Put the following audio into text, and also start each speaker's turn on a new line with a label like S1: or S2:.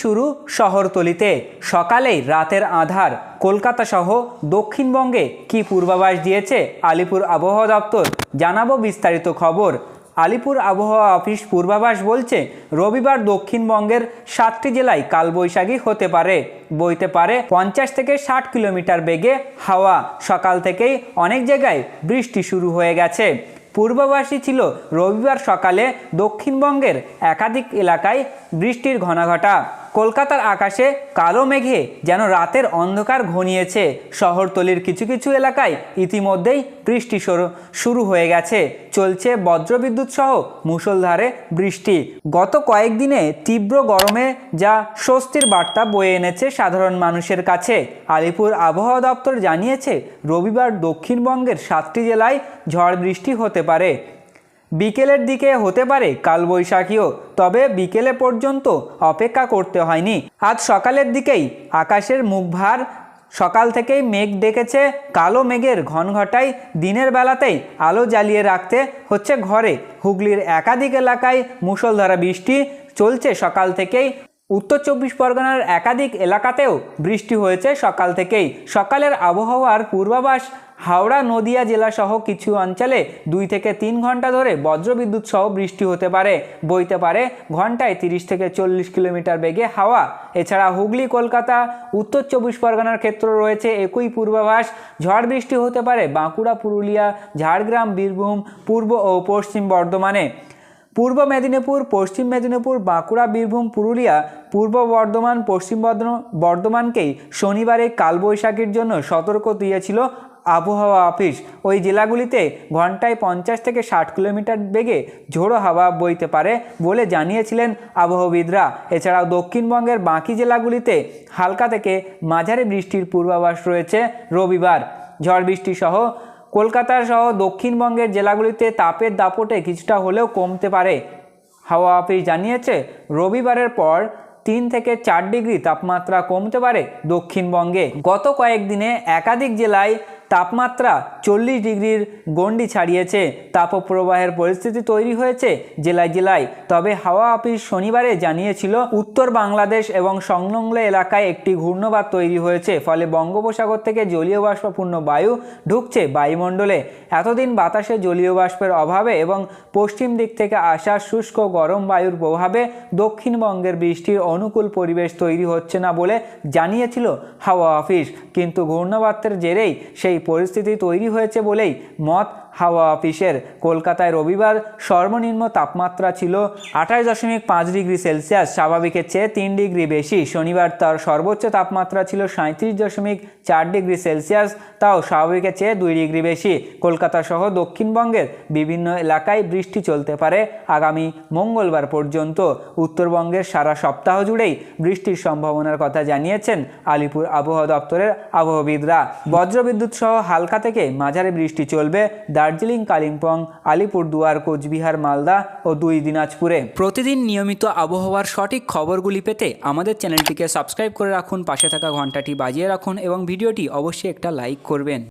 S1: শুরু শহরতলিতে। সকালেই রাতের আধার। কলকাতা সহ দক্ষিণবঙ্গে কি পূর্বাভাস দিয়েছে আলিপুর আবহাওয়া দপ্তর? জানাব বিস্তারিত খবর। আলিপুর আবহাওয়া অফিস পূর্বাভাস বলছে, রবিবার দক্ষিণবঙ্গের সাতটি জেলায় কালবৈশাখী হতে পারে। বইতে পারে, পঞ্চাশ থেকে ষাট কিলোমিটার বেগে হাওয়া। সকাল থেকেই অনেক জায়গায় বৃষ্টি শুরু হয়ে গেছে। পূর্বাভাসই ছিল রবিবার সকালে দক্ষিণবঙ্গের একাধিক এলাকায় বৃষ্টির ঘনাঘটা। কলকাতার আকাশে কালো মেঘে যেন রাতের অন্ধকার ঘনিয়েছে। শহরতলির কিছু কিছু এলাকায় ইতিমধ্যেই বৃষ্টি শুরু- হয়ে গেছে। চলছে বজ্রবিদ্যুৎ সহ মুষলধারে বৃষ্টি। গত কয়েকদিনে তীব্র গরমে যা স্বস্তির বার্তা বয়ে এনেছে সাধারণ মানুষের কাছে। আলিপুর আবহাওয়া দপ্তর জানিয়েছে, রবিবার দক্ষিণবঙ্গের সাতটি জেলায় ঝড় বৃষ্টি হতে পারে। বিকেলের দিকে হতে পারে কালবৈশাখীও, তবে বিকেলে পর্যন্ত অপেক্ষা করতে হয়নি। আজ সকালের দিকেই আকাশের মুখভার, সকাল থেকেই মেঘ ডেকেছে, কালো মেঘের ঘনঘটায় দিনের বেলাতেই আলো জ্বালিয়ে রাখতে হচ্ছে ঘরে। হুগলির একাধিক এলাকায় মুষলধারা বৃষ্টি চলছে সকাল থেকেই। উত্তর চব্বিশ পরগনার একাধিক এলাকাতেও বৃষ্টি হয়েছে সকাল থেকেই। সকালের আবহাওয়ার পূর্বাভাস হাওড়া, নদিয়া জেলাসহ কিছু অঞ্চলে দুই থেকে তিন ঘণ্টা ধরে বজ্রবিদ্যুৎ সহ বৃষ্টি হতে পারে। বইতে পারে, ঘন্টায় তিরিশ থেকে চল্লিশ কিলোমিটার বেগে হাওয়া। এছাড়া হুগলি, কলকাতা, উত্তর চব্বিশ পরগনার ক্ষেত্র রয়েছে একই পূর্বাভাস। ঝড় বৃষ্টি হতে পারে বাঁকুড়া, পুরুলিয়া, ঝাড়গ্রাম, বীরভূম, পূর্ব ও পশ্চিম বর্ধমানে। পূর্ব মেদিনীপুর, পশ্চিম মেদিনীপুর, বাঁকুড়া, বীরভূম, পুরুলিয়া, পূর্ব বর্ধমান, পশ্চিম বর্ধ- বর্ধমানকেই শনিবারে কালবৈশাখীর জন্য সতর্ক দিয়েছিল আবহাওয়া অফিস। ওই জেলাগুলিতে ঘন্টায় পঞ্চাশ থেকে ষাট কিলোমিটার বেগে ঝোড়ো হাওয়া বইতে পারে বলে জানিয়েছিলেন আবহাওয়িদরা এছাড়াও দক্ষিণবঙ্গের বাকি জেলাগুলিতে হালকা থেকে মাঝারি বৃষ্টির পূর্বাভাস রয়েছে রবিবার। ঝড় বৃষ্টি সহ কলকাতা সহ দক্ষিণবঙ্গের জেলাগুলিতে তাপের দাপটে কিছুটা হলেও কমতে পারে। হাওয়া অফিস জানিয়েছে, রবিবারের পর তিন থেকে চার ডিগ্রি তাপমাত্রা কমতে পারে দক্ষিণবঙ্গে। গত কয়েকদিনে একাধিক জেলায় তাপমাত্রা চল্লিশ ডিগ্রির গণ্ডি ছাড়িয়েছে। তাপপ্রবাহের পরিস্থিতি তৈরি হয়েছে জেলায় জেলায়। তবে হাওয়া অফিস শনিবারে জানিয়েছিল, উত্তর বাংলাদেশ এবং সংলগ্ন এলাকায় একটি ঘূর্ণবাত তৈরি হয়েছে, ফলে বঙ্গোপসাগর থেকে জলীয় বাষ্পপূর্ণ বায়ু ঢুকছে বায়ুমণ্ডলে। এতদিন বাতাসে জলীয় বাষ্পের অভাবে এবং পশ্চিম দিক থেকে আসা শুষ্ক গরম বায়ুর প্রভাবে দক্ষিণবঙ্গের বৃষ্টির অনুকূল পরিবেশ তৈরি হচ্ছে না বলে জানিয়েছিল হাওয়া অফিস। কিন্তু ঘূর্ণবাতের জেরেই সেই পরিস্থিতি তৈরি হয়েছে বলেই মত হাওয়া অফিসের কলকাতায় রবিবার সর্বনিম্ন তাপমাত্রা ছিল আঠাশ দশমিক পাঁচ ডিগ্রি সেলসিয়াস। স্বাভাবিকের চেয়ে তিন ডিগ্রি বেশি। শনিবার তার সর্বোচ্চ তাপমাত্রা ছিল সাঁত্রিশ দশমিক চার ডিগ্রি সেলসিয়াস, তাও স্বাভাবিকের চেয়ে দুই ডিগ্রি বেশি। কলকাতা সহ দক্ষিণবঙ্গের বিভিন্ন এলাকায় বৃষ্টি চলতে পারে আগামী মঙ্গলবার পর্যন্ত। উত্তরবঙ্গের সারা সপ্তাহ জুড়েই বৃষ্টির সম্ভাবনার কথা জানিয়েছেন আলিপুর আবহাওয়া দপ্তরের আবহাওয়াবিদরা বজ্রবিদ্যুৎ সহ হালকা থেকে মাঝারি বৃষ্টি চলবে। দার্জিলিং, কালিম্পং, আলিপুরদুয়ার, কোচবিহার, মালদা ও দুই দিনাজপুরে। প্রতিদিন নিয়মিত আবহাওয়ার সঠিক খবরগুলি পেতে আমাদের চ্যানেলটিকে সাবস্ক্রাইব করে রাখুন, পাশে থাকা ঘন্টাটি বাজিয়ে রাখুন এবং ভিডিওটি অবশ্যই একটা লাইক করবেন।